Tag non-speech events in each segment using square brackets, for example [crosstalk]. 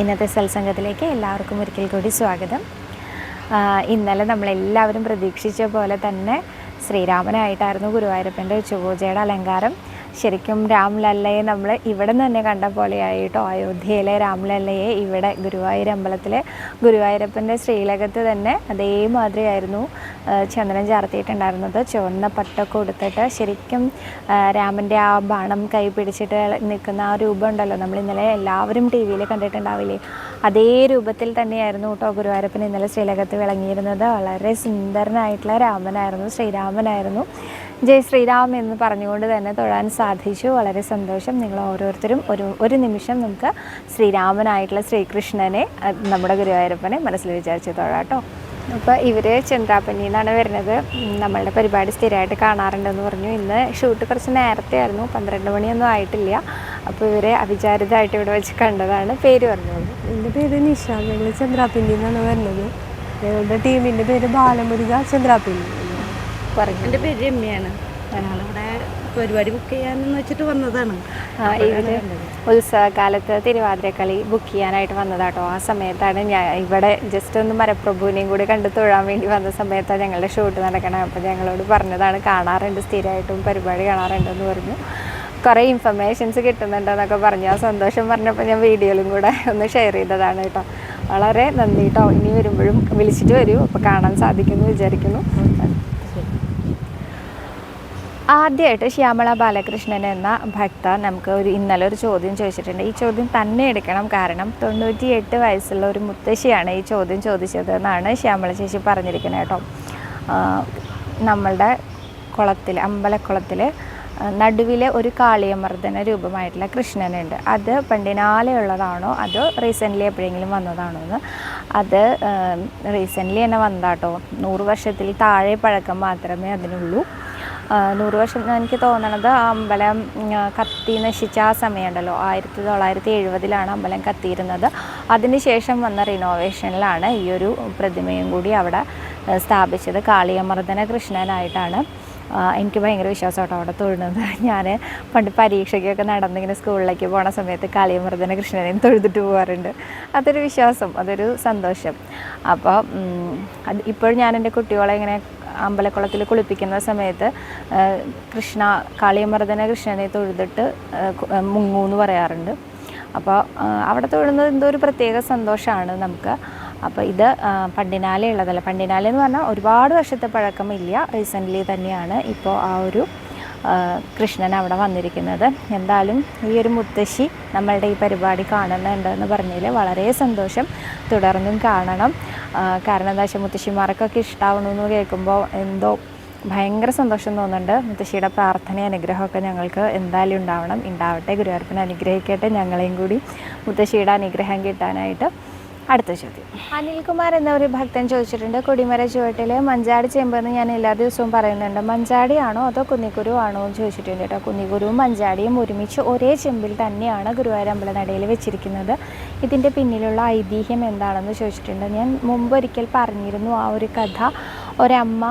ഇന്നത്തെ സത്സംഗത്തിലേക്ക് എല്ലാവർക്കും ഒരിക്കൽ കൂടി സ്വാഗതം. ഇന്നലെ നമ്മളെല്ലാവരും പ്രതീക്ഷിച്ച പോലെ തന്നെ ശ്രീരാമനായിട്ടായിരുന്നു ഗുരുവായൂരപ്പന്റെ ഉച്ചപൂജയുടെ അലങ്കാരം. ശരിക്കും രാംലല്ലയെ നമ്മൾ ഇവിടെ നിന്ന് തന്നെ കണ്ട പോലെയായി കേട്ടോ അയോധ്യയിലെ രാംലല്ലയെ ഇവിടെ ഗുരുവായൂർ അമ്പലത്തിലെ ഗുരുവായൂരപ്പന്റെ ശ്രീലകത്ത് തന്നെ അതേമാതിരിയായിരുന്നു ചന്ദ്രൻ ചാർത്തിയിട്ടുണ്ടായിരുന്നത്. ചുവന്ന പട്ടൊക്കെ കൊടുത്തിട്ട് ശരിക്കും രാമന്റെ ആ ബാണം കൈ പിടിച്ചിട്ട് നിൽക്കുന്ന ആ രൂപം ഉണ്ടല്ലോ. നമ്മൾ ഇന്നലെ എല്ലാവരും ടി വിയിൽ കണ്ടിട്ടുണ്ടാവില്ലേ? അതേ രൂപത്തിൽ തന്നെയായിരുന്നു കേട്ടോ ഗുരുവായൂരപ്പൻ ഇന്നലെ ശ്രീലകത്ത് വിളങ്ങിയിരുന്നത്. വളരെ സുന്ദരനായിട്ടുള്ള രാമനായിരുന്നു ശ്രീരാമനായിരുന്നു. ജയ് ശ്രീരാം എന്ന് പറഞ്ഞുകൊണ്ട് തന്നെ തൊഴാൻ സാധിച്ചു. വളരെ സന്തോഷം. നിങ്ങൾ ഓരോരുത്തരും ഒരു ഒരു നിമിഷം നമുക്ക് ശ്രീരാമനായിട്ടുള്ള ശ്രീകൃഷ്ണനെ നമ്മുടെ ഗുരുവായൂരപ്പനെ മനസ്സിൽ വിചാരിച്ച് തൊഴാട്ടോ അപ്പോൾ ഇവർ ചന്ദ്രാപ്പന്നിയിൽ നിന്നാണ് വരുന്നത്. നമ്മളുടെ പരിപാടി സ്ഥിരമായിട്ട് കാണാറുണ്ടെന്ന് പറഞ്ഞു. ഇന്ന് ഷൂട്ട് കുറച്ച് നേരത്തെ ആയിരുന്നു. പന്ത്രണ്ട് മണിയൊന്നും ആയിട്ടില്ല. അപ്പോൾ ഇവരെ അവിചാരിതമായിട്ട് ഇവിടെ വെച്ച് കണ്ടതാണ്. പേര് പറഞ്ഞത് എന്റെ പേര് നിഷ. ഞങ്ങൾ ചന്ദ്രാപ്പിണ്ടി എന്നാണ് വരുന്നത്. ഞങ്ങളുടെ ടീമിന്റെ പേര് ബാലമുരുക ചന്ദ്രാപ്പിണ്ടി പറഞ്ഞു. എന്റെ പേര് രമ്യാണ് ഞങ്ങളിവിടെ പരിപാടി ബുക്ക് ചെയ്യാനെന്ന് വെച്ചിട്ട് വന്നതാണ്. ഉത്സവകാലത്ത് തിരുവാതിരക്കളി ബുക്ക് ചെയ്യാനായിട്ട് വന്നതാട്ടോ. ആ സമയത്താണ് ഞാൻ ഇവിടെ ജസ്റ്റ് ഒന്ന് മരപ്രഭുവിനെയും കൂടി കണ്ട് തൊഴാൻ വേണ്ടി വന്ന സമയത്താണ് ഞങ്ങളുടെ ഷൂട്ട് നടക്കണം. അപ്പോൾ ഞങ്ങളോട് പറഞ്ഞതാണ് കാണാറുണ്ട് സ്ഥിരമായിട്ടും പരിപാടി കാണാറുണ്ടെന്ന് പറഞ്ഞു. കുറേ ഇൻഫർമേഷൻസ് കിട്ടുന്നുണ്ടെന്നൊക്കെ പറഞ്ഞു. ആ സന്തോഷം പറഞ്ഞപ്പോൾ ഞാൻ വീഡിയോയിലും കൂടെ ഒന്ന് ഷെയർ ചെയ്തതാണ് കേട്ടോ. വളരെ നന്ദി കേട്ടോ ഇനി വരുമ്പോഴും വിളിച്ചിട്ട് വരൂ. അപ്പോൾ കാണാൻ സാധിക്കുമെന്ന് വിചാരിക്കുന്നു. ആദ്യമായിട്ട് ശ്യാമള ബാലകൃഷ്ണൻ എന്ന ഭക്ത നമുക്ക് ഒരു ഇന്നലെ ഒരു ചോദ്യം ചോദിച്ചിട്ടുണ്ട്. ഈ ചോദ്യം തന്നെ എടുക്കണം. കാരണം തൊണ്ണൂറ്റി എട്ട് വയസ്സുള്ള ഒരു മുത്തശ്ശിയാണ് ഈ ചോദ്യം ചോദിച്ചത് എന്നാണ് ശ്യാമള ചേച്ചി പറഞ്ഞിരിക്കുന്നത് കേട്ടോ. നമ്മളുടെ കുളത്തിൽ അമ്പലക്കുളത്തിൽ നടുവിലെ ഒരു കാളിയമർദ്ദന രൂപമായിട്ടുള്ള കൃഷ്ണനുണ്ട്. അത് പണ്ടിനാലെ ഉള്ളതാണോ അതോ റീസെന്റ്ലി എപ്പോഴെങ്കിലും വന്നതാണോ എന്ന്? അത് റീസെന്റ്ലി തന്നെ വന്നതാട്ടോ. നൂറ് വർഷത്തിൽ താഴെ പഴക്കം മാത്രമേ അതിനുള്ളൂ. നൂറ് വർഷം എനിക്ക് തോന്നണത് ആ അമ്പലം കത്തി നശിച്ച ആ സമയമുണ്ടല്ലോ. ആയിരത്തി തൊള്ളായിരത്തി എഴുപതിലാണ് അമ്പലം കത്തിയിരുന്നത്. അതിനുശേഷം വന്ന റിനോവേഷനിലാണ് ഈ ഒരു പ്രതിമയും കൂടി അവിടെ സ്ഥാപിച്ചത്. കാളിയമർദ്ദന കൃഷ്ണനായിട്ടാണ്. എനിക്ക് ഭയങ്കര വിശ്വാസമായിട്ടോ അവിടെ തൊഴുന്നത്. [laughs] ഞാൻ പണ്ട് പരീക്ഷയ്ക്കൊക്കെ നടന്നിങ്ങനെ സ്കൂളിലേക്ക് പോണ സമയത്ത് കാളിയമർദ്ദന കൃഷ്ണനെയും തൊഴുതിട്ട് പോകാറുണ്ട് അതൊരു വിശ്വാസം അതൊരു സന്തോഷം. അപ്പോൾ ഇപ്പോൾ ഞാൻ എന്റെ കുട്ടികളെ ഇങ്ങനെ അമ്പലക്കുളത്തിൽ കുളിപ്പിക്കുന്ന സമയത്ത് കൃഷ്ണ കാളിയമർദ്ദന കൃഷ്ണനെ തൊഴുതിട്ട് മുങ്ങൂ എന്ന് പറയാറുണ്ട്. അപ്പോൾ അവിടെ തൊഴുന്നത് എന്തോ ഒരു പ്രത്യേക സന്തോഷമാണ് നമുക്ക്. അപ്പോൾ ഇത് പണ്ടിനാലെ ഉള്ളതല്ല? പണ്ടിനാലെ എന്ന് പറഞ്ഞാൽ ഒരുപാട് വർഷത്തെ പഴക്കമില്ല. റീസെന്റ്ലി തന്നെയാണ് ഇപ്പോൾ ആ ഒരു കൃഷ്ണൻ അവിടെ വന്നിരിക്കുന്നത്. എന്തായാലും ഈ ഒരു മുത്തശ്ശി നമ്മളുടെ ഈ പരിപാടി കാണുന്നുണ്ടെന്ന് പറഞ്ഞതിൽ വളരെ സന്തോഷം. തുടർന്നും കാണണം. കാരണം എന്താ വെച്ചാൽ മുത്തശ്ശിമാർക്കൊക്കെ ഇഷ്ടമാവണമെന്ന് കേൾക്കുമ്പോൾ എന്തോ ഭയങ്കര സന്തോഷം തോന്നുന്നുണ്ട്. മുത്തശ്ശിയുടെ പ്രാർത്ഥന അനുഗ്രഹമൊക്കെ ഞങ്ങൾക്ക് എന്തായാലും ഉണ്ടാവണം. ഉണ്ടാവട്ടെ ഗുരുവായൂരപ്പനെ അനുഗ്രഹിക്കട്ടെ ഞങ്ങളെയും കൂടി മുത്തശ്ശിയുടെ അനുഗ്രഹം കിട്ടാനായിട്ട്. അടുത്ത ചോദ്യം. അനിൽകുമാർ എന്ന ഒരു ഭക്തൻ ചോദിച്ചിട്ടുണ്ട് കൊടിമര ചുവട്ടിലെ മഞ്ചാടി ചെമ്പെന്ന് ഞാൻ എല്ലാ ദിവസവും പറയുന്നുണ്ട്. മഞ്ചാടിയാണോ അതോ കുന്നിക്കുരു ആണോ എന്ന് ചോദിച്ചിട്ടുണ്ട് കേട്ടോ. കുന്നിക്കുരുവും മഞ്ചാടിയും ഒരുമിച്ച് ഒരേ ചെമ്പിൽ തന്നെയാണ് ഗുരുവായൂർ അമ്പലനടയിൽ വെച്ചിരിക്കുന്നത്. ഇതിന്റെ പിന്നിലുള്ള ഐതിഹ്യം എന്താണെന്ന് ചോദിച്ചിട്ടുണ്ട്. ഞാൻ മുമ്പ് ഒരിക്കൽ പറഞ്ഞിരുന്നു ആ ഒരു കഥ. ഒരമ്മ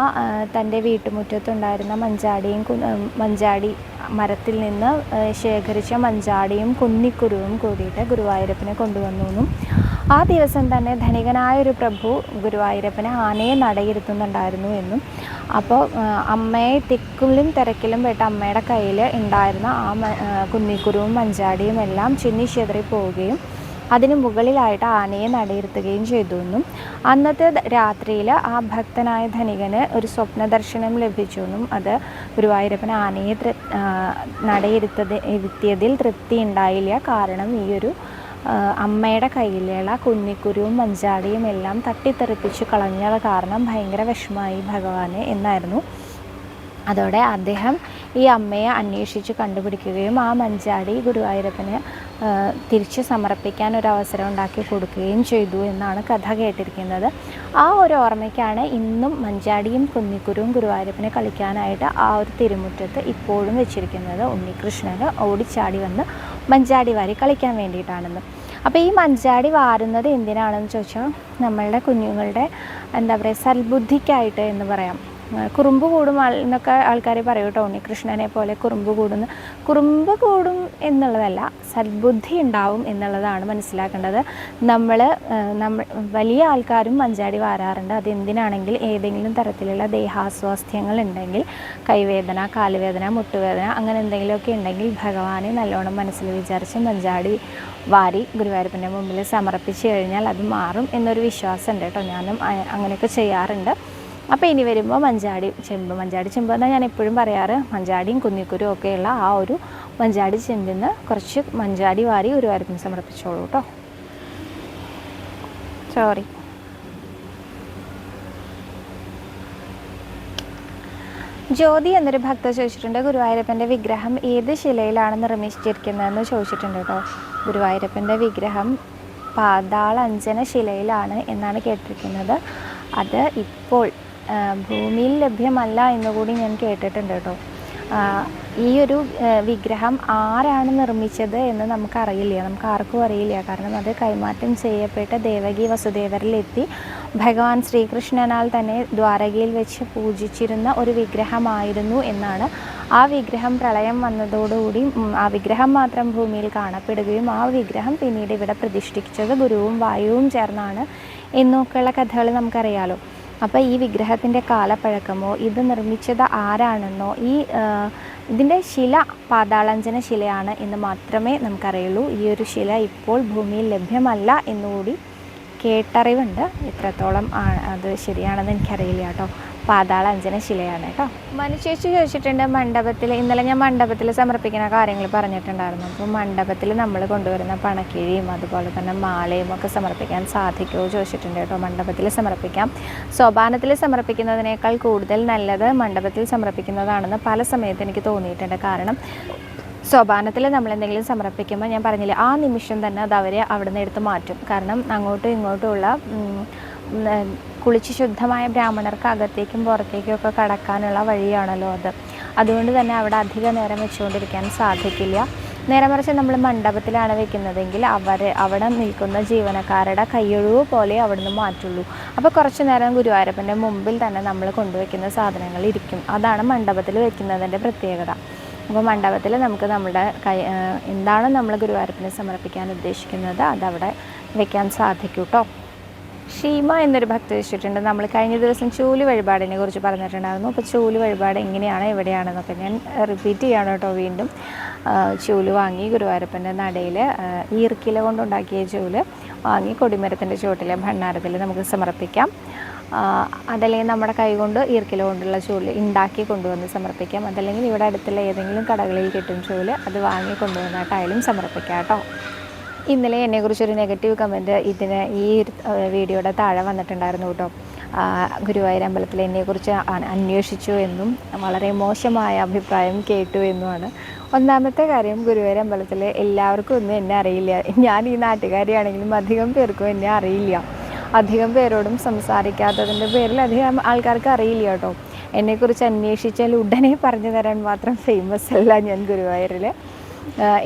തന്റെ വീട്ടുമുറ്റത്തുണ്ടായിരുന്ന മഞ്ചാടിയും മഞ്ചാടി മരത്തിൽ നിന്ന് ശേഖരിച്ച മഞ്ചാടിയും കുന്നിക്കുരുവും കൂടിയിട്ട് ഗുരുവായൂരപ്പനെ കൊണ്ടുവന്നു എന്നും ആ ദിവസം തന്നെ ധനികനായ ഒരു പ്രഭു ഗുരുവായൂരപ്പനെ ആനയെ നടയിരുത്തുന്നുണ്ടായിരുന്നു എന്നും. അപ്പോൾ അമ്മയെ തിക്കിലും തിരക്കിലും പെട്ട അമ്മയുടെ കയ്യിൽ ഉണ്ടായിരുന്ന ആ കുന്നിക്കുരുവും മഞ്ചാടിയും എല്ലാം ചിന്നി ചെതറി പോവുകയും അതിന് മുകളിലായിട്ട് ആനയെ നടയിരുത്തുകയും ചെയ്തു എന്നും. അന്നത്തെ രാത്രിയിൽ ആ ഭക്തനായ ധനികന് ഒരു സ്വപ്ന ദർശനം ലഭിച്ചു എന്നും അത് ഗുരുവായൂരപ്പൻ ആനയെ നടയിരുത്തത് ഇരുത്തിയതിൽ തൃപ്തി ഉണ്ടായില്ല. കാരണം ഈ ഒരു അമ്മയുടെ കയ്യിലുള്ള കുഞ്ഞിക്കുരുവും മഞ്ചാടിയും എല്ലാം തട്ടിത്തെറിപ്പിച്ച് കളഞ്ഞത് കാരണം ഭയങ്കര വിഷമായി ഭഗവാന് എന്നായിരുന്നു. അതോടെ അദ്ദേഹം ഈ അമ്മയെ അന്വേഷിച്ച് കണ്ടുപിടിക്കുകയും ആ മഞ്ചാടി ഗുരുവായൂരപ്പന് തിരിച്ച് സമർപ്പിക്കാൻ ഒരു അവസരം ഉണ്ടാക്കി കൊടുക്കുകയും ചെയ്തു എന്നാണ് കഥ കേട്ടിരിക്കുന്നത്. ആ ഒരു ഓർമ്മയ്ക്കാണ് ഇന്നും മഞ്ചാടിയും കുന്നിക്കുരുവും ഗുരുവായൂരപ്പനെ കളിക്കാനായിട്ട് ആ ഒരു തിരുമുറ്റത്ത് ഇപ്പോഴും വെച്ചിരിക്കുന്നത് ഉണ്ണികൃഷ്ണന് ഓടിച്ചാടി വന്ന് മഞ്ചാടി വാരി കളിക്കാൻ വേണ്ടിയിട്ടാണെന്ന്. അപ്പോൾ ഈ മഞ്ചാടി വാരുന്നത് എന്തിനാണെന്ന് ചോദിച്ചാൽ നമ്മളുടെ കുഞ്ഞുങ്ങളുടെ എന്താ പറയുക സൽബുദ്ധിക്കായിട്ട് എന്ന് പറയാം. കുറുമ്പ് കൂടും എന്നൊക്കെ ആൾക്കാർ പറയും കേട്ടോ ഉണ്ണികൃഷ്ണനെ പോലെ കുറുമ്പ് കൂടുന്നു. കുറുമ്പ് കൂടും എന്നുള്ളതല്ല സദ്ബുദ്ധി ഉണ്ടാവും എന്നുള്ളതാണ് മനസ്സിലാക്കേണ്ടത്. നമ്മൾ നമ്മൾ വലിയ ആൾക്കാരും മഞ്ചാടി വാരാറുണ്ട്. അതെന്തിനാണെങ്കിൽ ഏതെങ്കിലും തരത്തിലുള്ള ദേഹാസ്വാസ്ഥ്യങ്ങൾ ഉണ്ടെങ്കിൽ കൈവേദന കാലുവേദന മുട്ടുവേദന അങ്ങനെ എന്തെങ്കിലുമൊക്കെ ഉണ്ടെങ്കിൽ ഭഗവാനെ നല്ലോണം മനസ്സിൽ വിചാരിച്ച് മഞ്ചാടി വാരി ഗുരുവായൂരപ്പന്റെ മുമ്പിൽ സമർപ്പിച്ച് കഴിഞ്ഞാൽ അത് മാറും എന്നൊരു വിശ്വാസമുണ്ട് കേട്ടോ. ഞാനും അങ്ങനെയൊക്കെ ചെയ്യാറുണ്ട്. അപ്പോൾ ഇനി വരുമ്പോൾ മഞ്ചാടി ചെമ്പ്. മഞ്ചാടി ചെമ്പ് എന്നാൽ ഞാൻ എപ്പോഴും പറയാറ്. മഞ്ചാടിയും കുന്നിക്കുരും ഒക്കെയുള്ള ആ ഒരു മഞ്ചാടി ചെമ്പിൽ നിന്ന് കുറച്ച് മഞ്ചാടി വാരി ഒരു വാരത്തിന് സമർപ്പിച്ചോളൂ കേട്ടോ സോറി ജ്യോതി എന്നൊരു ഭക്ത ചോദിച്ചിട്ടുണ്ട് ഗുരുവായൂരപ്പന്റെ വിഗ്രഹം ഏത് ശിലയിലാണ് നിർമ്മിച്ചിരിക്കുന്നതെന്ന് ചോദിച്ചിട്ടുണ്ട് കേട്ടോ ഗുരുവായൂരപ്പന്റെ വിഗ്രഹം പാതാളഞ്ജന ശിലയിലാണ് എന്നാണ് കേട്ടിരിക്കുന്നത്. അത് ഇപ്പോൾ ഭൂമിയിൽ ലഭ്യമല്ല എന്നുകൂടി ഞാൻ കേട്ടിട്ടുണ്ട് കേട്ടോ. ഈ ഒരു വിഗ്രഹം ആരാണ് നിർമ്മിച്ചത് എന്ന് നമുക്കറിയില്ല. നമുക്ക് ആർക്കും അറിയില്ല. കാരണം അത് കൈമാറ്റം ചെയ്യപ്പെട്ട ദേവകി വസുദേവരിലെത്തി ഭഗവാൻ ശ്രീകൃഷ്ണനാൽ തന്നെ ദ്വാരകയിൽ വെച്ച് പൂജിച്ചിരുന്ന ഒരു വിഗ്രഹമായിരുന്നു എന്നാണ് ആ വിഗ്രഹം പ്രളയം വന്നതോടുകൂടി ആ വിഗ്രഹം മാത്രം ഭൂമിയിൽ കാണപ്പെടുകയും ആ വിഗ്രഹം പിന്നീട് ഇവിടെ പ്രതിഷ്ഠിച്ചത് ഗുരുവും വായുവും ചേർന്നാണ് എന്നൊക്കെയുള്ള കഥകൾ നമുക്കറിയാലോ. അപ്പോൾ ഈ വിഗ്രഹത്തിന്റെ കാലപ്പഴക്കമോ ഇത് നിർമ്മിച്ചത് ആരാണെന്നോ ഈ ഇതിന്റെ ശില പാതാളഞ്ചന ശിലയാണ് എന്ന് മാത്രമേ നമുക്കറിയുള്ളൂ. ഈ ഒരു ശില ഇപ്പോൾ ഭൂമിയിൽ ലഭ്യമല്ല എന്നുകൂടി കേട്ടറിവുണ്ട്. എത്രത്തോളം അത് ശരിയാണെന്ന് എനിക്കറിയില്ല കേട്ടോ. പാതാള അഞ്ജന ശിലയാണ് കേട്ടോ. മനുഷ്യേച്ചു ചോദിച്ചിട്ടുണ്ട് മണ്ഡപത്തിൽ ഇന്നലെ ഞാൻ മണ്ഡപത്തിൽ സമർപ്പിക്കുന്ന കാര്യങ്ങൾ പറഞ്ഞിട്ടുണ്ടായിരുന്നു. അപ്പോൾ മണ്ഡപത്തിൽ നമ്മൾ കൊണ്ടുവരുന്ന പണക്കിഴിയും അതുപോലെ തന്നെ മാലയും ഒക്കെ സമർപ്പിക്കാൻ സാധിക്കുമോ ചോദിച്ചിട്ടുണ്ട് കേട്ടോ. മണ്ഡപത്തിൽ സമർപ്പിക്കാം. സോപാനത്തിൽ സമർപ്പിക്കുന്നതിനേക്കാൾ കൂടുതൽ നല്ലത് മണ്ഡപത്തിൽ സമർപ്പിക്കുന്നതാണെന്ന് പല സമയത്ത് എനിക്ക് തോന്നിയിട്ടുണ്ട്. കാരണം സോപാനത്തിൽ നമ്മൾ എന്തെങ്കിലും സമർപ്പിക്കുമ്പോൾ ഞാൻ പറഞ്ഞില്ല ആ നിമിഷം തന്നെ അത് അവരെ അവിടെ നിന്ന് എടുത്ത് മാറ്റും. കാരണം അങ്ങോട്ടും ഇങ്ങോട്ടുമുള്ള കുളിച്ച് ശുദ്ധമായ ബ്രാഹ്മണർക്ക് അകത്തേക്കും പുറത്തേക്കും ഒക്കെ കടക്കാനുള്ള വഴിയാണല്ലോ അത്. അതുകൊണ്ട് തന്നെ അവിടെ അധിക നേരം വെച്ചുകൊണ്ടിരിക്കാൻ സാധിക്കില്ല. നേരെ മറിച്ച് നമ്മൾ മണ്ഡപത്തിലാണ് വെക്കുന്നതെങ്കിൽ അവർ അവിടെ നിൽക്കുന്ന ജീവനക്കാരുടെ കയ്യൊഴിവ് പോലെ അവിടുന്ന് മാറ്റുള്ളൂ. അപ്പോൾ കുറച്ച് നേരം ഗുരുവായൂരപ്പന്റെ മുമ്പിൽ തന്നെ നമ്മൾ കൊണ്ടുവയ്ക്കുന്ന സാധനങ്ങൾ ഇരിക്കും. അതാണ് മണ്ഡപത്തിൽ വെക്കുന്നതിന്റെ പ്രത്യേകത. അപ്പോൾ മണ്ഡപത്തിൽ നമുക്ക് നമ്മുടെ കൈ എന്താണ് നമ്മൾ ഗുരുവായൂരപ്പനെ സമർപ്പിക്കാൻ ഉദ്ദേശിക്കുന്നത്? അതവിടെ വെക്കാൻ സാധിക്കും കേട്ടോ. ഷീമ എന്നൊരു ഭക്തി വെച്ചിട്ടുണ്ട് നമ്മൾ കഴിഞ്ഞ ദിവസം ചൂൽ വഴിപാടിനെ കുറിച്ച് പറഞ്ഞിട്ടുണ്ടായിരുന്നു. അപ്പോൾ ചൂൽ വഴിപാട് എങ്ങനെയാണ് എവിടെയാണെന്നൊക്കെ ഞാൻ റിപ്പീറ്റ് ചെയ്യണം കേട്ടോ വീണ്ടും. ചൂൽ വാങ്ങി ഗുരുവായൂരപ്പന്റെ നടയിൽ ഈർക്കില കൊണ്ടുണ്ടാക്കിയ ചൂൽ വാങ്ങി കൊടിമരത്തിന്റെ ചുവട്ടിലെ ഭണ്ണാരത്തിൽ നമുക്ക് സമർപ്പിക്കാം. അതല്ലെങ്കിൽ നമ്മുടെ കൈകൊണ്ട് ഈർക്കില കൊണ്ടുള്ള ചൂൽ ഉണ്ടാക്കി കൊണ്ടുവന്ന് സമർപ്പിക്കാം. അതല്ലെങ്കിൽ ഇവിടെ അടുത്തുള്ള ഏതെങ്കിലും കടകളിൽ കിട്ടും ചൂൽ അത് വാങ്ങി കൊണ്ടുവന്നിട്ടായാലും സമർപ്പിക്കാം കേട്ടോ. ഇന്നലെ എന്നെക്കുറിച്ചൊരു നെഗറ്റീവ് കമന്റ് ഇതിന് ഈ വീഡിയോയുടെ താഴെ വന്നിട്ടുണ്ടായിരുന്നു കേട്ടോ. ഗുരുവായൂർ അമ്പലത്തിൽ എന്നെക്കുറിച്ച് അന്വേഷിച്ചു എന്നും വളരെ മോശമായ അഭിപ്രായം കേട്ടു എന്നുമാണ്. ഒന്നാമത്തെ കാര്യം ഗുരുവായൂർ അമ്പലത്തിൽ എല്ലാവർക്കും ഒന്നും എന്നെ അറിയില്ല. ഞാൻ ഈ നാട്ടുകാരിയാണെങ്കിലും അധികം പേർക്കും എന്നെ അറിയില്ല. അധികം പേരോടും സംസാരിക്കാത്തതിന്റെ പേരിൽ അധികം ആൾക്കാർക്ക് അറിയില്ല കേട്ടോ. എന്നെക്കുറിച്ച് അന്വേഷിച്ചാൽ ഉടനെ പറഞ്ഞു തരാൻ മാത്രം ഫേമസ് അല്ല ഞാൻ ഗുരുവായൂരിൽ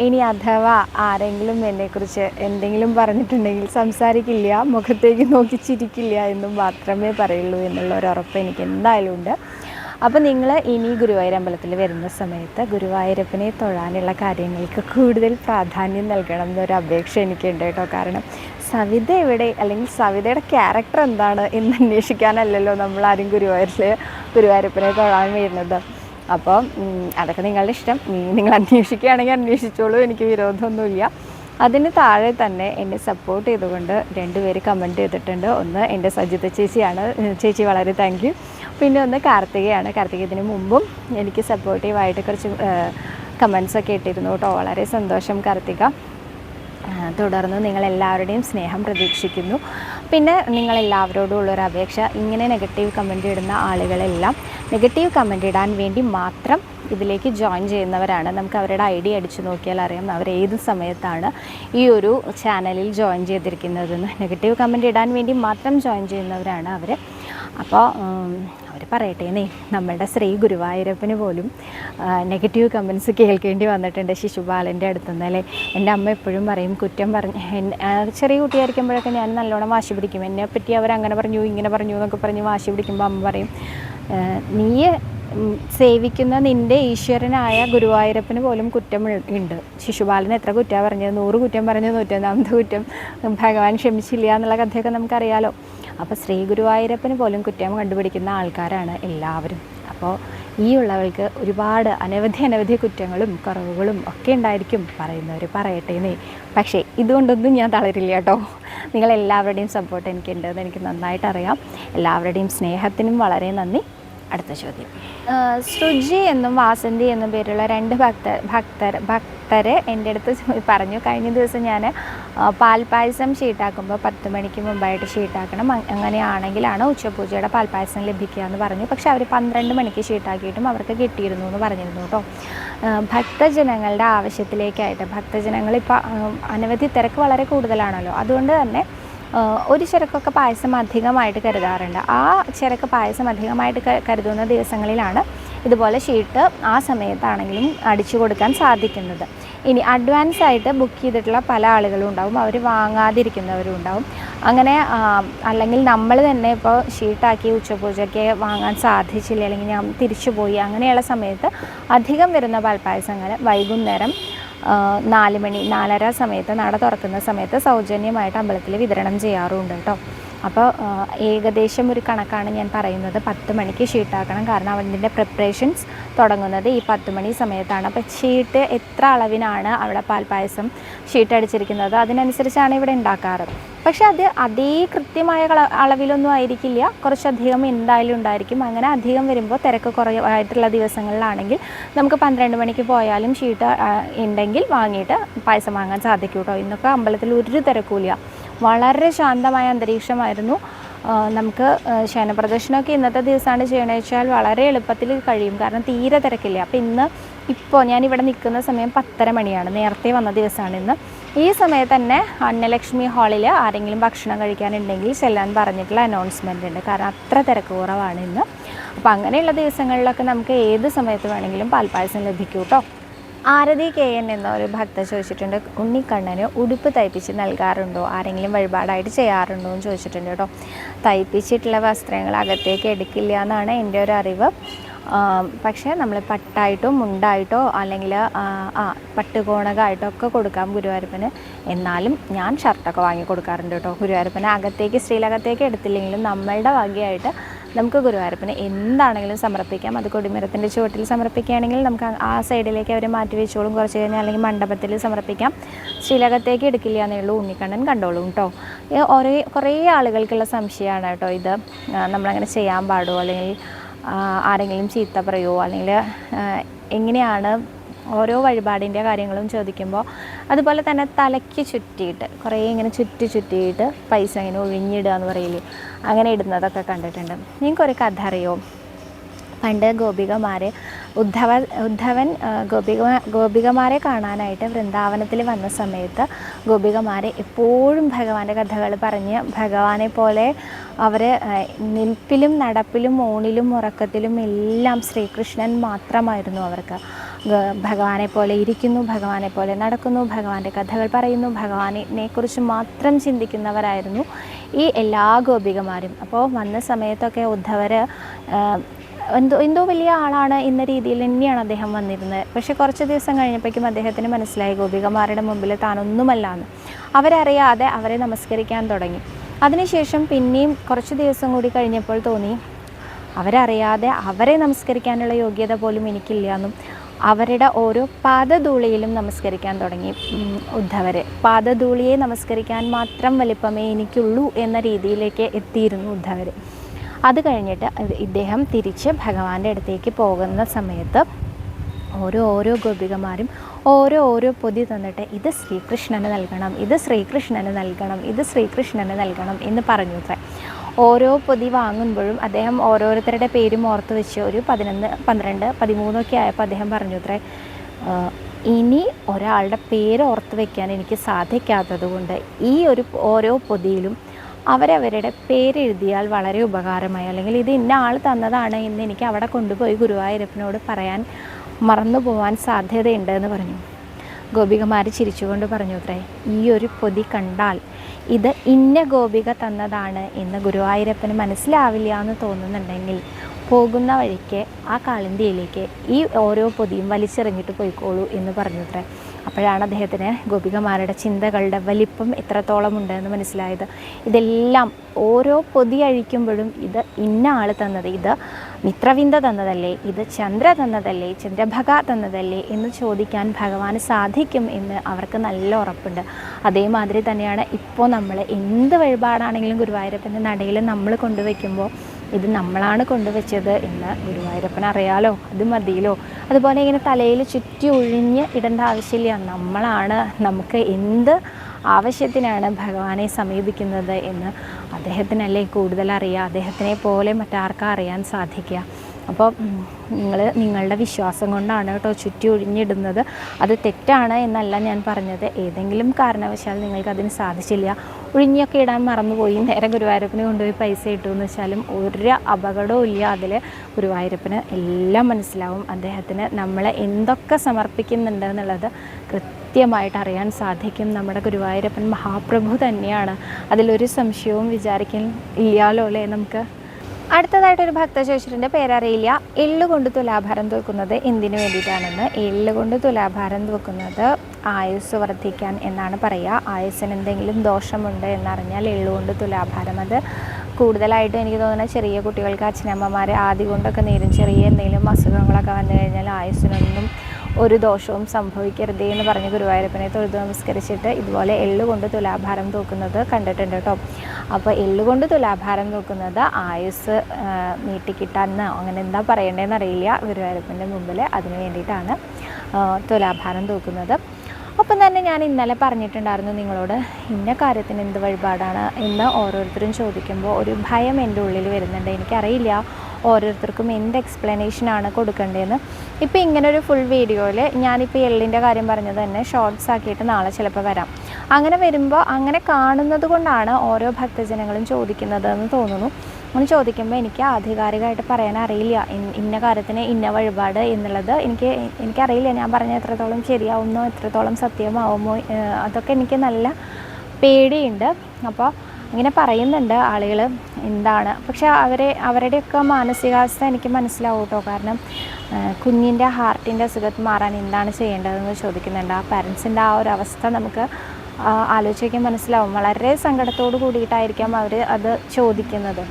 ഇനി അഥവാ ആരെങ്കിലും എന്നെക്കുറിച്ച് എന്തെങ്കിലും പറഞ്ഞിട്ടുണ്ടെങ്കിൽ സംസാരിക്കില്ല മുഖത്തേക്ക് നോക്കി ചിരിക്കില്ല എന്നും മാത്രമേ പറയുള്ളൂ എന്നുള്ള ഒരു ഉറപ്പ് എനിക്ക് എന്തായാലും ഉണ്ട്. അപ്പോൾ നിങ്ങൾ ഇനി ഗുരുവായൂർ അമ്പലത്തിൽ വരുന്ന സമയത്ത് ഗുരുവായൂരപ്പനെ തൊഴാനുള്ള കാര്യങ്ങൾക്ക് കൂടുതൽ പ്രാധാന്യം നൽകണം എന്നൊരു അപേക്ഷ എനിക്കുണ്ട് കേട്ടോ. കാരണം സവിത എവിടെ അല്ലെങ്കിൽ സവിതയുടെ ക്യാരക്ടർ എന്താണ് എന്ന് അന്വേഷിക്കാനല്ലല്ലോ നമ്മളാരും ഗുരുവായൂരിൽ ഗുരുവായൂരപ്പനെ തൊഴാൻ വരുന്നത്. അപ്പോൾ അതൊക്കെ നിങ്ങളുടെ ഇഷ്ടം. നിങ്ങൾ അന്വേഷിക്കുകയാണെങ്കിൽ അന്വേഷിച്ചോളൂ എനിക്ക് വിരോധമൊന്നുമില്ല. അതിന് താഴെ തന്നെ എന്നെ സപ്പോർട്ട് ചെയ്തുകൊണ്ട് രണ്ടുപേര് കമന്റ് ചെയ്തിട്ടുണ്ട്. ഒന്ന് എന്റെ സജിത ചേച്ചിയാണ്. ചേച്ചി വളരെ താങ്ക് യു പിന്നെ ഒന്ന് കാർത്തികയാണ്. കാർത്തിക ഇതിന് മുമ്പും എനിക്ക് സപ്പോർട്ടീവായിട്ട് കുറച്ച് കമൻസൊക്കെ ഇട്ടിരുന്നു കേട്ടോ. വളരെ സന്തോഷം കാർത്തിക. തുടർന്ന് നിങ്ങളെല്ലാവരുടെയും സ്നേഹം പ്രതീക്ഷിക്കുന്നു. പിന്നെ നിങ്ങളെല്ലാവരോടും ഉള്ളൊരു അപേക്ഷ ഇങ്ങനെ നെഗറ്റീവ് കമന്റ് ഇടുന്ന ആളുകളെല്ലാം നെഗറ്റീവ് കമന്റ് ഇടാൻ വേണ്ടി മാത്രം ഇതിലേക്ക് ജോയിൻ ചെയ്യുന്നവരാണ്. നമുക്ക് അവരുടെ ഐ ഡി അടിച്ചു നോക്കിയാൽ അറിയാം അവർ ഏത് സമയത്താണ് ഈ ഒരു ചാനലിൽ ജോയിൻ ചെയ്തിരിക്കുന്നതെന്ന്. നെഗറ്റീവ് കമന്റ് ഇടാൻ വേണ്ടി മാത്രം ജോയിൻ ചെയ്യുന്നവരാണ് അവർ അപ്പോൾ അവർ പറയട്ടേന്നേ നമ്മളുടെ ശ്രീ ഗുരുവായൂരപ്പന് പോലും നെഗറ്റീവ് കമൻസ് കേൾക്കേണ്ടി വന്നിട്ടുണ്ട് ശിശുപാലന്റെ അടുത്തുനിന്ന് അല്ലേ? എന്റെ അമ്മ എപ്പോഴും പറയും കുറ്റം പറഞ്ഞ് ചെറിയ കുട്ടിയായിരിക്കുമ്പോഴൊക്കെ ഞാൻ നല്ലോണം വാശി പിടിക്കും. എന്നെ പറ്റി അവർ അങ്ങനെ പറഞ്ഞു ഇങ്ങനെ പറഞ്ഞു എന്നൊക്കെ പറഞ്ഞ് വാശി പിടിക്കുമ്പോൾ അമ്മ പറയും നീയെ സേവിക്കുന്ന നിന്റെ ഈശ്വരനായ ഗുരുവായൂരപ്പന് പോലും കുറ്റം ഉണ്ട്. ശിശുപാലൻ എത്ര കുറ്റമാണ് പറഞ്ഞത്? നൂറ് കുറ്റം പറഞ്ഞ് നൂറ്റൊന്നാമത് കുറ്റം. ഭഗവാൻ ക്ഷമിച്ചില്ല എന്നുള്ള കഥയൊക്കെ നമുക്കറിയാലോ. അപ്പോൾ ശ്രീ ഗുരുവായൂരപ്പന് പോലും കുറ്റം കണ്ടുപിടിക്കുന്ന ആൾക്കാരാണ് എല്ലാവരും. അപ്പോൾ ഈ ഉള്ളവർക്ക് ഒരുപാട് അനവധി അനവധി കുറ്റങ്ങളും കുറവുകളും ഒക്കെ ഉണ്ടായിരിക്കും പറയുന്നവർ പറയട്ടെ എന്നേ പക്ഷേ ഇതുകൊണ്ടൊന്നും ഞാൻ തളരില്ല കേട്ടോ. നിങ്ങളെല്ലാവരുടെയും സപ്പോർട്ട് എനിക്കുണ്ടെന്ന് എനിക്ക് നന്നായിട്ട് അറിയാം എല്ലാവരുടെയും സ്നേഹത്തിനും വളരെ നന്ദി. അടുത്ത ചോദ്യം. സുജി എന്നും വാസന്തി എന്നും പേരുള്ള രണ്ട് ഭക്ത ഭക്തർ ഭക്തരെ എന്റെ അടുത്ത് പറഞ്ഞു. കഴിഞ്ഞ ദിവസം ഞാൻ പാൽപ്പായസം ഷീട്ടാക്കുമ്പോൾ പത്ത് മണിക്ക് മുമ്പായിട്ട് ഷീട്ടാക്കണം. അങ്ങനെയാണെങ്കിലാണ് ഉച്ചപൂജയുടെ പാൽപ്പായസം ലഭിക്കുക എന്ന് പറഞ്ഞു. പക്ഷെ അവർ പന്ത്രണ്ട് മണിക്ക് ഷീട്ടാക്കിയിട്ടും അവർക്ക് കിട്ടിയിരുന്നു എന്ന് പറഞ്ഞിരുന്നു കേട്ടോ. ഭക്തജനങ്ങളുടെ ആവശ്യത്തിലേക്കായിട്ട് ഭക്തജനങ്ങൾ ഇപ്പോൾ അനവധി തിരക്ക് വളരെ കൂടുതലാണല്ലോ. അതുകൊണ്ട് തന്നെ ഒരു ചിരക്കൊക്കെ പായസം അധികമായിട്ട് കരുതാറുണ്ട്. ആ ചിരക്ക് പായസം അധികമായിട്ട് കരുതുന്ന ദിവസങ്ങളിലാണ് ഇതുപോലെ ഷീട്ട് ആ സമയത്താണെങ്കിലും അടിച്ചു കൊടുക്കാൻ സാധിക്കുന്നത്. ഇനി അഡ്വാൻസ് ആയിട്ട് ബുക്ക് ചെയ്തിട്ടുള്ള പല ആളുകളും ഉണ്ടാവും. അവർ വാങ്ങാതിരിക്കുന്നവരും ഉണ്ടാവും. അങ്ങനെ അല്ലെങ്കിൽ നമ്മൾ തന്നെ ഇപ്പോൾ ഷീട്ടാക്കി ഉച്ചപൂജയ്ക്ക് വാങ്ങാൻ സാധിച്ചില്ല അല്ലെങ്കിൽ ഞാൻ തിരിച്ചു പോയി അങ്ങനെയുള്ള സമയത്ത് അധികം വരുന്ന പാൽപ്പായസങ്ങൾ വൈകുന്നേരം നാല് മണി നാലര സമയത്ത് നട തുറക്കുന്ന സമയത്ത് സൗജന്യമായിട്ട് അമ്പലത്തിൽ വിതരണം ചെയ്യാറുണ്ട് കേട്ടോ. അപ്പോൾ ഏകദേശം ഒരു കണക്കാണ് ഞാൻ പറയുന്നത്. പത്ത് മണിക്ക് ഷീട്ടാക്കണം. കാരണം അതിന്റെ പ്രിപ്പറേഷൻസ് തുടങ്ങുന്നത് ഈ പത്ത് മണി സമയത്താണ്. അപ്പോൾ ഷീട്ട് എത്ര അളവിനാണ് അവിടെ പാൽപ്പായസം ഷീട്ട് അടിച്ചിരിക്കുന്നത് അതിനനുസരിച്ചാണ് ഇവിടെ ഉണ്ടാക്കാറ്. പക്ഷേ അത് അതേ കൃത്യമായ അളവിലൊന്നും ആയിരിക്കില്ല. കുറച്ചധികം എന്തായാലും ഉണ്ടായിരിക്കും. അങ്ങനെ അധികം വരുമ്പോൾ തിരക്ക് കുറവായിട്ടുള്ള ദിവസങ്ങളിലാണെങ്കിൽ നമുക്ക് പന്ത്രണ്ട് മണിക്ക് പോയാലും ഷീട്ട് ഉണ്ടെങ്കിൽ വാങ്ങിയിട്ട് പായസം വാങ്ങാൻ സാധിക്കും കേട്ടോ. ഇന്നൊക്കെ അമ്പലത്തിൽ ഒരു തിരക്കൂല വളരെ ശാന്തമായ അന്തരീക്ഷമായിരുന്നു. നമുക്ക് ശയനപ്രദക്ഷിണമൊക്കെ ഇന്നത്തെ ദിവസമാണ് ചെയ്യണമെന്ന് വെച്ചാൽ വളരെ എളുപ്പത്തിൽ കഴിയും. കാരണം തീരെ തിരക്കില്ല. അപ്പോൾ ഇന്ന് ഇപ്പോൾ ഞാനിവിടെ നിൽക്കുന്ന സമയം പത്തര മണിയാണ്. നേരത്തെ വന്ന ദിവസമാണ് ഇന്ന്. ഈ സമയത്ത് തന്നെ അന്നലക്ഷ്മി ഹാളിൽ ആരെങ്കിലും ഭക്ഷണം കഴിക്കാനുണ്ടെങ്കിൽ ചെല്ലാൻ പറഞ്ഞിട്ടുള്ള അനൗൺസ്മെന്റ് ഉണ്ട്. കാരണം അത്ര തിരക്ക് കുറവാണ് ഇന്ന്. അപ്പോൾ അങ്ങനെയുള്ള ദിവസങ്ങളിലൊക്കെ നമുക്ക് ഏത് സമയത്ത് വേണമെങ്കിലും പാൽപ്പായസം ലഭിക്കും കേട്ടോ ആരതി കെ എൻ എന്ന ഒരു ഭക്ത ചോദിച്ചിട്ടുണ്ട്. ഉണ്ണിക്കണ്ണന് ഉടുപ്പ് തയ്പ്പിച്ച് നൽകാറുണ്ടോ? ആരെങ്കിലും വഴിപാടായിട്ട് ചെയ്യാറുണ്ടോ എന്ന് ചോദിച്ചിട്ടുണ്ട് കേട്ടോ. തയ്പ്പിച്ചിട്ടുള്ള വസ്ത്രങ്ങൾ അകത്തേക്ക് എടുക്കില്ല എന്നാണ് എന്റെ ഒരു അറിവ്. പക്ഷേ നമ്മൾ പട്ടായിട്ടോ മുണ്ടായിട്ടോ അല്ലെങ്കിൽ ആ, പട്ടുകോണകമായിട്ടോ ഒക്കെ കൊടുക്കാം ഗുരുവായൂരപ്പന്. എന്നാലും ഞാൻ ഷർട്ടൊക്കെ വാങ്ങി കൊടുക്കാറുണ്ട് കേട്ടോ. ഗുരുവായൂരപ്പന് അകത്തേക്ക് സ്ത്രീലകത്തേക്ക് എടുത്തില്ലെങ്കിലും നമ്മളുടെ ഭാഗ്യമായിട്ട് നമുക്ക് ഗുരുവായൂരപ്പന് എന്താണെങ്കിലും സമർപ്പിക്കാം. അത് കൊടിമരത്തിന്റെ ചുവട്ടിൽ സമർപ്പിക്കുകയാണെങ്കിൽ നമുക്ക് ആ- സൈഡിലേക്ക് അവർ മാറ്റി വെച്ചോളും. കുറച്ച് കഴിഞ്ഞാൽ അല്ലെങ്കിൽ മണ്ഡപത്തിൽ സമർപ്പിക്കാം. ശ്രീലകത്തേക്ക് എടുക്കില്ല എന്നേ ഉള്ളൂ. ഉണ്ണിക്കണ്ണൻ കണ്ടോളും കേട്ടോ ഒരേ കുറേ ആളുകൾക്കുള്ള സംശയമാണ് കേട്ടോ ഇത്. നമ്മളങ്ങനെ ചെയ്യാൻ പാടുമോ അല്ലെങ്കിൽ ആരെങ്കിലും ചീത്ത പറയുമോ അല്ലെങ്കിൽ എങ്ങനെയാണ് ഓരോ വഴിപാടിന്റെ കാര്യങ്ങളും ചോദിക്കുമ്പോൾ അതുപോലെ തന്നെ തലയ്ക്ക് ചുറ്റിയിട്ട് കുറേ ഇങ്ങനെ ചുറ്റി ചുറ്റിയിട്ട് പൈസ ഇങ്ങനെ ഒഴിഞ്ഞിടുക എന്ന് പറയില്ലേ അങ്ങനെ ഇടുന്നതൊക്കെ കണ്ടിട്ടുണ്ട്. നിങ്ങൾക്കൊരു കഥ അറിയോ? പണ്ട് ഗോപികമാരെ ഉദ്ധവ ഉദ്ധവൻ ഗോപിക ഗോപികമാരെ കാണാനായിട്ട് വൃന്ദാവനത്തിൽ വന്ന സമയത്ത് ഗോപികമാരെ എപ്പോഴും ഭഗവാന്റെ കഥകൾ പറഞ്ഞ് ഭഗവാനെ പോലെ അവർ നിൽപ്പിലും നടപ്പിലും ഓണിലും ഉറക്കത്തിലും എല്ലാം ശ്രീകൃഷ്ണൻ മാത്രമായിരുന്നു അവർക്ക്. ഭഗവാനെ പോലെ ഇരിക്കുന്നു ഭഗവാനെ പോലെ നടക്കുന്നു ഭഗവാന്റെ കഥകൾ പറയുന്നു ഭഗവാനെ കുറിച്ച് മാത്രം ചിന്തിക്കുന്നവരായിരുന്നു ഈ എല്ലാ ഗോപികമാരും. അപ്പോൾ വന്ന സമയത്തൊക്കെ ഉദ്ധവർ എന്തോ എന്തോ വലിയ ആളാണ് എന്ന രീതിയിൽ തന്നെയാണ് അദ്ദേഹം വന്നിരുന്നത്. പക്ഷേ കുറച്ച് ദിവസം കഴിഞ്ഞപ്പോഴേക്കും അദ്ദേഹത്തിന് മനസ്സിലായി ഗോപികമാരുടെ മുമ്പിൽ താനൊന്നുമല്ലാന്ന്. അവരറിയാതെ അവരെ നമസ്കരിക്കാൻ തുടങ്ങി. അതിനുശേഷം പിന്നെയും കുറച്ച് ദിവസം കൂടി കഴിഞ്ഞപ്പോൾ തോന്നി അവരറിയാതെ അവരെ നമസ്കരിക്കാനുള്ള യോഗ്യത പോലും എനിക്കില്ല എന്നും അവരുടെ ഓരോ പാദധൂളിയിലും നമസ്കരിക്കാൻ തുടങ്ങി. ഉദ്ധവരെ. പാദധൂളിയെ നമസ്കരിക്കാൻ മാത്രം വലിപ്പമേ എനിക്കുള്ളൂ എന്ന രീതിയിലേക്ക് എത്തിയിരുന്നു ഉദ്ധവർ അത് കഴിഞ്ഞിട്ട് ഇദ്ദേഹം തിരിച്ച് ഭഗവാന്റെ അടുത്തേക്ക് പോകുന്ന സമയത്ത് ഓരോ ഓരോ ഗോപികമാരും ഓരോ ഓരോ പൊതി തന്നിട്ട് ഇത് ശ്രീകൃഷ്ണന് നൽകണം ഇത് ശ്രീകൃഷ്ണന് നൽകണം ഇത് ശ്രീകൃഷ്ണന് നൽകണം എന്ന് പറഞ്ഞു ഓരോ പൊതി വാങ്ങുമ്പോഴും അദ്ദേഹം ഓരോരുത്തരുടെ പേരും ഓർത്ത് വെച്ച് ഒരു പതിനൊന്ന് പന്ത്രണ്ട് പതിമൂന്നൊക്കെ ആയപ്പോൾ അദ്ദേഹം പറഞ്ഞു അത്രേ ഇനി ഒരാളുടെ പേര് ഓർത്ത് വയ്ക്കാൻ എനിക്ക് സാധിക്കാത്തതുകൊണ്ട് ഈ ഒരു ഓരോ പൊതിയിലും അവരവരുടെ പേരെഴുതിയാൽ വളരെ ഉപകാരമായി. അല്ലെങ്കിൽ ഇത് ഇന്ന ആൾ തന്നതാണ് എന്ന് എനിക്ക് അവിടെ കൊണ്ടുപോയി ഗുരുവായൂരപ്പനോട് പറയാൻ മറന്നു പോവാൻ സാധ്യതയുണ്ട് എന്ന് പറഞ്ഞു. ഗോപികമാർ ചിരിച്ചുകൊണ്ട് പറഞ്ഞു അത്രേ ഈ ഒരു പൊതി കണ്ടാൽ ഇത് ഇന്ന ഗോപിക തന്നതാണ് എന്ന് ഗുരുവായൂരപ്പന് മനസ്സിലാവില്ല എന്ന് തോന്നുന്നുണ്ടെങ്കിൽ പോകുന്ന വഴിക്ക് ആ കാളിന്തിയിലേക്ക് ഈ ഓരോ പൊതിയും വലിച്ചെറിഞ്ഞിട്ട് പോയിക്കോളൂ എന്ന് പറഞ്ഞത്രേ. അപ്പോഴാണ് അദ്ദേഹത്തിന് ഗോപികമാരുടെ ചിന്തകളുടെ വലിപ്പം എത്രത്തോളം ഉണ്ടെന്ന് മനസ്സിലായത്. ഇതെല്ലാം ഓരോ പൊതി അഴിക്കുമ്പോഴും ഇത് ഇന്ന ആൾ തന്നത്. ഇത് മിത്രവിന്ദ തന്നതല്ലേ ഇത് ചന്ദ്ര തന്നതല്ലേ ചന്ദ്രഭഗ തന്നതല്ലേ എന്ന് ചോദിക്കാൻ ഭഗവാന് സാധിക്കും എന്ന് അവർക്ക് നല്ല ഉറപ്പുണ്ട്. അതേമാതിരി തന്നെയാണ് ഇപ്പോൾ നമ്മൾ എന്ത് വഴിപാടാണെങ്കിലും ഗുരുവായൂരപ്പന്റെ നടയിൽ നമ്മൾ കൊണ്ടുവയ്ക്കുമ്പോൾ ഇത് നമ്മളാണ് കൊണ്ടുവച്ചത് എന്ന് ഗുരുവായൂരപ്പൻ അറിയാലോ അത് മതിയിലോ അതുപോലെ ഇങ്ങനെ തലയിൽ ചുറ്റി ഒഴിഞ്ഞ് ഇടേണ്ട ആവശ്യമില്ല നമ്മളാണ് നമുക്ക് എന്ത് ആവശ്യത്തിനാണ് ഭഗവാനെ സമീപിക്കുന്നത് എന്ന് അദ്ദേഹത്തിനല്ലേ കൂടുതൽ അറിയുക അദ്ദേഹത്തിനെ പോലെ മറ്റാർക്കാ അറിയാൻ സാധിക്കുക? അപ്പോൾ നിങ്ങൾ നിങ്ങളുടെ വിശ്വാസം കൊണ്ടാണ് കേട്ടോ ചുറ്റി ഒഴിഞ്ഞിടുന്നത്. അത് തെറ്റാണ് എന്നല്ല ഞാൻ പറഞ്ഞത്. ഏതെങ്കിലും കാരണവശാൽ നിങ്ങൾക്ക് അതിന് സാധിച്ചില്ല. ഒഴിഞ്ഞൊക്കെ ഇടാൻ മറന്നുപോയി. നേരെ ഗുരുവായൂരപ്പന് കൊണ്ടുപോയി പൈസ ഇട്ടു എന്ന് വെച്ചാലും ഒരു അപകടവും ഇല്ല. അതിൽ ഗുരുവായൂരപ്പന് എല്ലാം മനസ്സിലാവും. അദ്ദേഹത്തിന് നമ്മൾ എന്തൊക്കെ സമർപ്പിക്കുന്നുണ്ട് എന്നുള്ളത് കൃത്യമായിട്ട് അറിയാൻ സാധിക്കും. നമ്മുടെ ഗുരുവായൂരപ്പൻ മഹാപ്രഭു തന്നെയാണ്. അതിലൊരു സംശയവും വിചാരിക്കാൻ ഇല്ലാലോ അല്ലേ നമുക്ക്? അടുത്തതായിട്ടൊരു ഒരു ചോദിച്ചിട്ടുണ്ട് പേരറിയില്ല. എള്ളു കൊണ്ട് തുലാഭാരം തൂക്കുന്നത് എന്തിനു വേണ്ടിയിട്ടാണെന്ന് എള്ളു കൊണ്ട് തുലാഭാരം തൂക്കുന്നത് ആയുസ് വർദ്ധിക്കാൻ എന്നാണ് പറയുക. ആയുസ്സിന് എന്തെങ്കിലും ദോഷമുണ്ട് എന്നറിഞ്ഞാൽ എള്ളു കൊണ്ട് തുലാഭാരം അത് കൂടുതലായിട്ട് എനിക്ക് തോന്നുന്നത് ചെറിയ കുട്ടികൾക്ക് അച്ഛനമ്മമാരെ ആദ്യം കൊണ്ടൊക്കെ നേരും. ചെറിയ എന്തെങ്കിലും അസുഖങ്ങളൊക്കെ വന്നു കഴിഞ്ഞാൽ ആയുസ്സിനൊന്നും ഒരു ദോഷവും സംഭവിക്കരുതേ എന്ന് പറഞ്ഞ് ഗുരുവായൂരപ്പനെ തൊഴുത് നമസ്കരിച്ചിട്ട് ഇതുപോലെ എള്ളുകൊണ്ട് തുലാഭാരം തൂക്കുന്നത് കണ്ടിട്ടുണ്ട് കേട്ടോ. അപ്പോൾ എള്ളുകൊണ്ട് തുലാഭാരം തൂക്കുന്നത് ആയുസ് നീട്ടിക്കിട്ടാന്ന് അങ്ങനെ എന്താ പറയേണ്ടതെന്ന് അറിയില്ല. ഗുരുവായൂരപ്പന്റെ മുമ്പിൽ അതിന് വേണ്ടിയിട്ടാണ് തുലാഭാരം തൂക്കുന്നത്. അപ്പം തന്നെ ഞാൻ ഇന്നലെ പറഞ്ഞിട്ടുണ്ടായിരുന്നു നിങ്ങളോട് ഇന്ന കാര്യത്തിന് എന്ത് വഴിപാടാണ് എന്ന് ഓരോരുത്തരും ചോദിക്കുമ്പോൾ ഒരു ഭയം എന്റെ ഉള്ളിൽ വരുന്നുണ്ട്. എനിക്കറിയില്ല. ഓരോരുത്തർക്കും എന്ത് എക്സ്പ്ലനേഷനാണ് കൊടുക്കേണ്ടതെന്ന്. ഇപ്പോൾ ഇങ്ങനെ ഒരു ഫുൾ വീഡിയോയിൽ ഞാനിപ്പോൾ എള്ളിന്റെ കാര്യം പറഞ്ഞത് തന്നെ ഷോർട്ട്സ് ആക്കിയിട്ട് നാളെ ചിലപ്പോൾ വരാം. അങ്ങനെ വരുമ്പോൾ അങ്ങനെ കാണുന്നത് കൊണ്ടാണ് ഓരോ ഭക്തജനങ്ങളും ചോദിക്കുന്നതെന്ന് തോന്നുന്നു. അങ്ങനെ ചോദിക്കുമ്പോൾ എനിക്ക് ആധികാരികമായിട്ട് പറയാൻ അറിയില്ല. ഇന്ന കാര്യത്തിന് ഇന്ന വഴിപാട് എന്നുള്ളത് എനിക്ക് എനിക്കറിയില്ല. ഞാൻ പറഞ്ഞ എത്രത്തോളം ശരിയാവുമോ എത്രത്തോളം സത്യമാവുമോ അതൊക്കെ എനിക്ക് നല്ല പേടിയുണ്ട്. അപ്പോൾ ഇങ്ങനെ പറയുന്നുണ്ട് ആളുകൾ എന്താണ്. പക്ഷെ അവരെ അവരുടെയൊക്കെ മാനസികാവസ്ഥ എനിക്ക് മനസ്സിലാവും കേട്ടോ കാരണം കുഞ്ഞിന്റെ ഹാർട്ടിന്റെ അസുഖത്ത് മാറാൻ എന്താണ് ചെയ്യേണ്ടതെന്ന് ചോദിക്കുന്നുണ്ട്. ആ പാരൻസിന്റെ ആ ഒരു അവസ്ഥ നമുക്ക് ആലോചിക്കാൻ മനസ്സിലാവും. വളരെ സങ്കടത്തോട് കൂടിയിട്ടായിരിക്കാം അവർ അത് ചോദിക്കുന്നത്.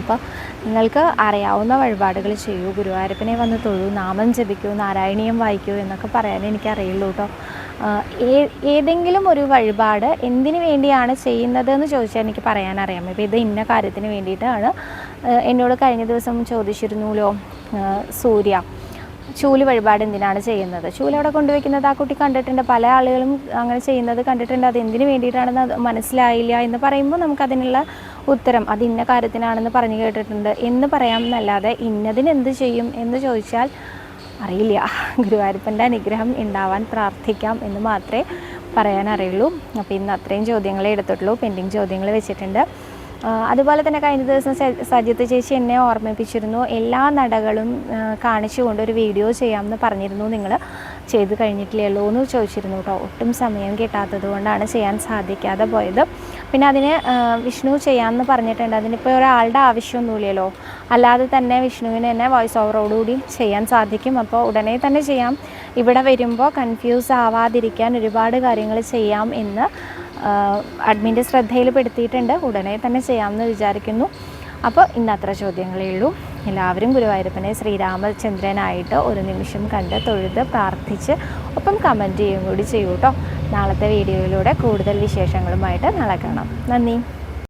അപ്പോൾ നിങ്ങൾക്ക് അറിയാവുന്ന വഴിപാടുകൾ ചെയ്യൂ. ഗുരുവായൂരപ്പനെ വന്ന് തൊഴൂ നാമം ജപിക്കൂ നാരായണീയം വായിക്കൂ എന്നൊക്കെ പറയാൻ എനിക്കറിയുള്ളൂ കേട്ടോ. ഏതെങ്കിലും ഒരു വഴിപാട് എന്തിനു വേണ്ടിയാണ് ചെയ്യുന്നത് എന്ന് ചോദിച്ചാൽ എനിക്ക് പറയാനറിയാം. ഇപ്പോൾ ഇത് ഇന്ന കാര്യത്തിന് വേണ്ടിയിട്ടാണ് എന്നോട് കഴിഞ്ഞ ദിവസം ചോദിച്ചിരുന്നുല്ലോ സൂര്യ. ചൂൽ വഴിപാട് എന്തിനാണ് ചെയ്യുന്നത്? ചൂൽ അവിടെ കൊണ്ടുവയ്ക്കുന്നത് ആ കുട്ടി കണ്ടിട്ടുണ്ട്. പല ആളുകളും അങ്ങനെ ചെയ്യുന്നത് കണ്ടിട്ടുണ്ട്. അത് എന്തിനു വേണ്ടിയിട്ടാണെന്ന് അത് മനസ്സിലായില്ല എന്ന് പറയുമ്പോൾ നമുക്കതിനുള്ള ഉത്തരം അത് ഇന്ന കാര്യത്തിനാണെന്ന് പറഞ്ഞു കേട്ടിട്ടുണ്ട്. എന്ന് പറയാം എന്നല്ലാതെ ഇന്നതിന് എന്ത് ചെയ്യും? എന്ന് ചോദിച്ചാൽ അറിയില്ല. ഗുരുവായൂരപ്പന്റെ അനുഗ്രഹം ഉണ്ടാവാൻ പ്രാർത്ഥിക്കാം എന്ന് മാത്രമേ പറയാനറിയുള്ളൂ. അപ്പോൾ ഇന്ന് അത്രയും ചോദ്യങ്ങളെ എടുത്തിട്ടുള്ളൂ. പെൻഡിങ് ചോദ്യങ്ങൾ വെച്ചിട്ടുണ്ട്. അതുപോലെ തന്നെ കഴിഞ്ഞ ദിവസം സജിത്ത് ചേച്ചി എന്നെ ഓർമ്മിപ്പിച്ചിരുന്നു. എല്ലാ നടകളും കാണിച്ചുകൊണ്ട് ഒരു വീഡിയോ ചെയ്യാമെന്ന് പറഞ്ഞിരുന്നു നിങ്ങൾ ചെയ്ത് കഴിഞ്ഞിട്ടില്ലല്ലോ എന്ന് ചോദിച്ചിരുന്നു കേട്ടോ. ഒട്ടും സമയം കിട്ടാത്തത് കൊണ്ടാണ് ചെയ്യാൻ സാധിക്കാതെ പോയത്. പിന്നെ അതിന് വിഷ്ണു ചെയ്യാമെന്ന് പറഞ്ഞിട്ടുണ്ട്. അതിനിപ്പോൾ ഒരാളുടെ ആവശ്യമൊന്നുമില്ലല്ലോ. അല്ലാതെ തന്നെ വിഷ്ണുവിന് തന്നെ വോയിസ് ഓവറോടുകൂടി ചെയ്യാൻ സാധിക്കും. അപ്പോൾ ഉടനെ തന്നെ ചെയ്യാം. ഇവിടെ വരുമ്പോൾ കൺഫ്യൂസ് ആവാതിരിക്കാൻ ഒരുപാട് കാര്യങ്ങൾ ചെയ്യാം എന്ന് അഡ്മിന്റെ ശ്രദ്ധയിൽ പെടുത്തിയിട്ടുണ്ട് ഉടനെ തന്നെ ചെയ്യാമെന്ന് വിചാരിക്കുന്നു. അപ്പോൾ ഇന്ന് അത്ര ചോദ്യങ്ങളേ ഉള്ളൂ. എല്ലാവരും ഗുരുവായൂരപ്പനെ ശ്രീരാമചന്ദ്രനായിട്ട് ഒരു നിമിഷം കണ്ട് തൊഴുത് പ്രാർത്ഥിച്ച് ഒപ്പം കമന്റ് ചെയ്യുകയും കൂടി ചെയ്യൂ കേട്ടോ. നാളത്തെ വീഡിയോയിലൂടെ കൂടുതൽ വിശേഷങ്ങളുമായിട്ട് നാളെ കാണാം. നന്ദി.